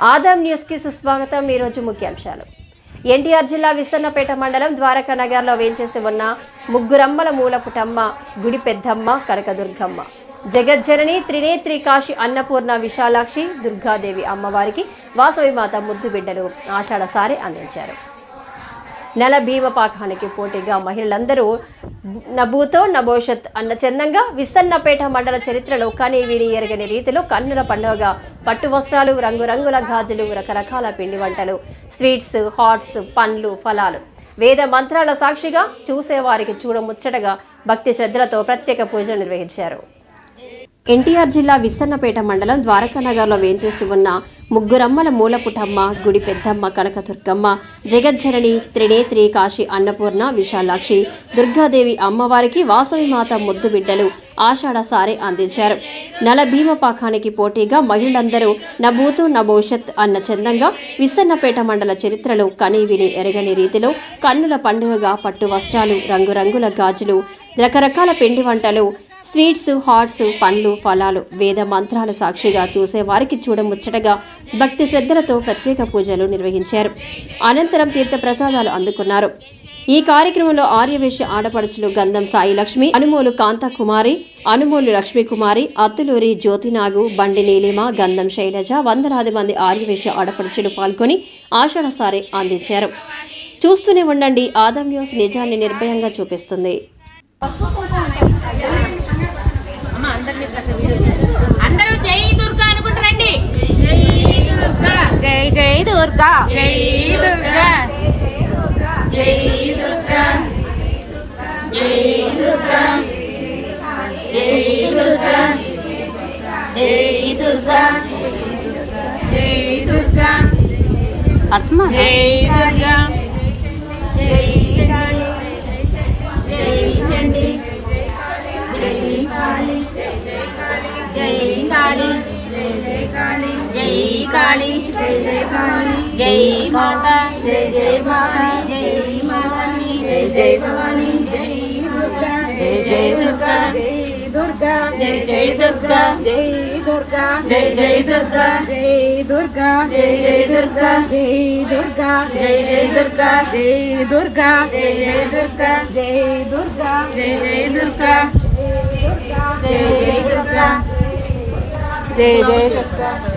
ఆదాం న్యూస్కి సుస్వాగతం. ఈరోజు ముఖ్యాంశాలు. ఎన్టీఆర్ జిల్లా విసన్నపేట మండలం ద్వారకా నగర్లో వేంచేసి ఉన్న ముగ్గురమ్మల మూలపుటమ్మ గుడి పెద్దమ్మ కనకదుర్గమ్మ. జగజ్జనని త్రినేత్రి కాశి అన్నపూర్ణ విశాలాక్షి దుర్గాదేవి అమ్మవారికి వాసవి మాత ముద్దు బిడ్డలు ఆషాఢసారి అందించారు. నెల భీమ పాకానికి పోటీగా మహిళలందరూ నభూతో నభోషత్ అన్న చందంగా విసన్నపేట మండల చరిత్రలో కనీవిని ఎరగని రీతిలో కన్నుల పండుగగా పట్టు వస్త్రాలు రంగురంగుల గాజులు రకరకాల పిండి వంటలు స్వీట్స్ హాట్స్ పండ్లు ఫలాలు. వేద మంత్రాల సాక్షిగా చూసేవారికి చూడముచ్చటగా భక్తి శ్రద్ధలతో ప్రత్యేక పూజలు నిర్వహించారు. ఎన్టీఆర్ జిల్లా విస్సన్నపేట మండలం ద్వారకానగర్లో వేంచేసి ఉన్న ముగ్గురమ్మల మూలపుటమ్మ గుడి పెద్దమ్మ కనకదుర్గమ్మ జగజ్జనని త్రినేత్రి కాశీ అన్నపూర్ణ విశాలాక్షి దుర్గాదేవి అమ్మవారికి వాసవి మాత ముద్దు బిడ్డలు ఆషాఢ సారే అందించారు. నల భీమ పాకానికి పోటీగా మహిళలందరూ నభూతు నభవిష్యత్ అన్న చందంగా విస్సన్నపేట మండల చరిత్రలో కనీవిని ఎరగని రీతిలో కన్నుల పండుగగా పట్టు వస్త్రాలు రంగురంగుల గాజులు రకరకాల పిండి వంటలు స్వీట్స్ హాట్స్ పండ్లు ఫలాలు వేద మంత్రాల సాక్షిగా చూసేవారికి చూడముచ్చటగా భక్తి శ్రద్ధలతో ప్రత్యేక పూజలు నిర్వహించారు. అనంతరం తీర్థ ప్రసాదాలు అందుకున్నారు. ఈ కార్యక్రమంలో ఆర్యవేశ్య ఆడపడుచులు గంధం సాయి లక్ష్మి అనుమోలు కాంతా కుమారి అనుమోలు లక్ష్మీకుమారి అత్తులూరి జ్యోతినాగు బండి నీలిమ గంధం శైలజ వందలాది మంది ఆర్యవేశ్య ఆడపడుచులు పాల్గొని ఆషాఢసారి అందించారు. చూస్తూనే ఉండండి ఆదం న్యూస్ నిజాన్ని నిర్భయంగా చూపిస్తుంది. అందరూ జై దుర్గా అనుకుంటారండి జై దుర్గా. జై జై దుర్గా. జై దుర్గా. జై దుర్గా. జై దుర్గా. జై దుర్గా. జై దుర్గా. జై దుర్గా. జై దుర్గా. కాళీ జై కాళీ జై జై జై జై మాత జై జై మాత జై మాత జై జై భవాని జై దుర్గా జై జై దుర్గా దుర్గా జై జై దుర్గా జై దుర్గా జై జై దుర్గా జై దుర్గా జై జై దుర్గా జై దుర్గా జై జై దుర్గా జై దుర్గా జై జై దుర్గా జై దుర్గా జై జై దుర్గా జై జై దుర్గా జై జై దుర్గా